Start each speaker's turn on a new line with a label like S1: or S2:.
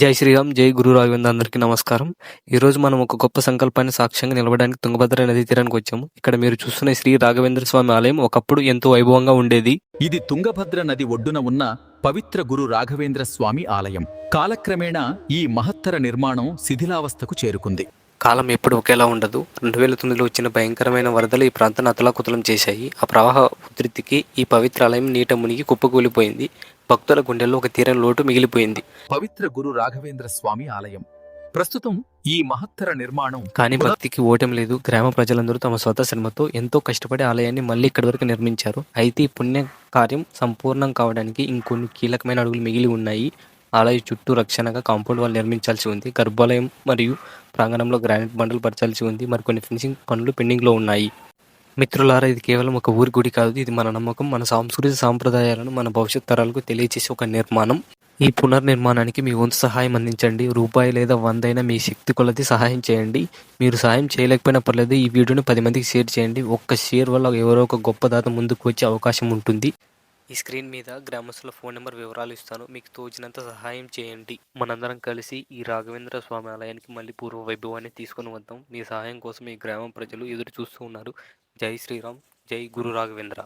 S1: జై శ్రీరామ్ జై గురు రాఘవేంద్ర అందరికీ నమస్కారం. ఈ రోజు మనం ఒక గొప్ప సంకల్పాన్ని సాక్ష్యంగా నిలవడానికి తుంగభద్ర నదీ తీరానికి వచ్చాము. ఇక్కడ మీరు చూస్తున్న శ్రీ రాఘవేంద్ర స్వామి ఆలయం ఒకప్పుడు ఎంతో వైభవంగా ఉండేది.
S2: ఇది తుంగభద్ర నది ఒడ్డున ఉన్న పవిత్ర గురు రాఘవేంద్ర స్వామి ఆలయం. కాలక్రమేణా ఈ మహత్తర నిర్మాణం శిథిలావస్థకు చేరుకుంది.
S1: కాలం ఎప్పుడు ఒకేలా ఉండదు. రెండు వేల తొమ్మిదిలో వచ్చిన భయంకరమైన వరదలు ఈ ప్రాంతాన్ని అతలాకుతలం చేశాయి. ఆ ప్రవాహ ఉధృతికి ఈ పవిత్ర ఆలయం నీట మునిగి కుప్పకూలిపోయింది. భక్తుల గుండెల్లో ఒక తీరని లోటు మిగిలిపోయింది.
S2: పవిత్ర గురు రాఘవేంద్ర స్వామి ఆలయం. ప్రస్తుతం ఈ మహత్తర నిర్మాణం
S1: కానీ భక్తికి ఓటం లేదు. గ్రామ ప్రజలందరూ తమ స్వత శ్రమతో ఎంతో కష్టపడి ఆలయాన్ని మళ్ళీ ఇక్కడి వరకు నిర్మించారు. అయితే ఈ పుణ్య కార్యం సంపూర్ణం కావడానికి ఇంకొన్ని కీలకమైన అడుగులు మిగిలి ఉన్నాయి. ఆలయ చుట్టూ రక్షణగా కాంపౌండ్ వాల్ నిర్మించాల్సి ఉంది. గర్భాలయం మరియు ప్రాంగణంలో గ్రానైట్ బండలు పరచాల్సి ఉంది. మరికొన్ని ఫినిషింగ్ పనులు పెండింగ్లో ఉన్నాయి. మిత్రులారా ఇది కేవలం ఒక ఊరి గుడి కాదు. ఇది మన నమ్మకం మన సాంస్కృతిక సాంప్రదాయాలను మన భవిష్యత్ తరాలకు తెలియచేసే ఒక నిర్మాణం. ఈ పునర్నిర్మాణానికి మీ వంతు సహాయం అందించండి. రూపాయి లేదా వందైనా మీ శక్తి కొలది సహాయం చేయండి. మీరు సహాయం చేయలేకపోయినా పర్లేదు. ఈ వీడియోని పది మందికి షేర్ చేయండి. ఒక్క షేర్ వల్ల ఎవరో ఒక గొప్ప దాత ముందుకు వచ్చే అవకాశం ఉంటుంది. ఈ స్క్రీన్ మీద గ్రామస్తుల ఫోన్ నెంబర్ వివరాలు ఇస్తాను. మీకు తోచినంత సహాయం చేయండి. మనందరం కలిసి ఈ రాఘవేంద్ర స్వామి ఆలయానికి మళ్ళీ పూర్వ వైభవాన్ని తీసుకుని వద్దాం. మీ సహాయం కోసం ఈ గ్రామం ప్రజలు ఎదురు చూస్తూ ఉన్నారు. జై శ్రీరామ్. జై గురు రాఘవేంద్ర.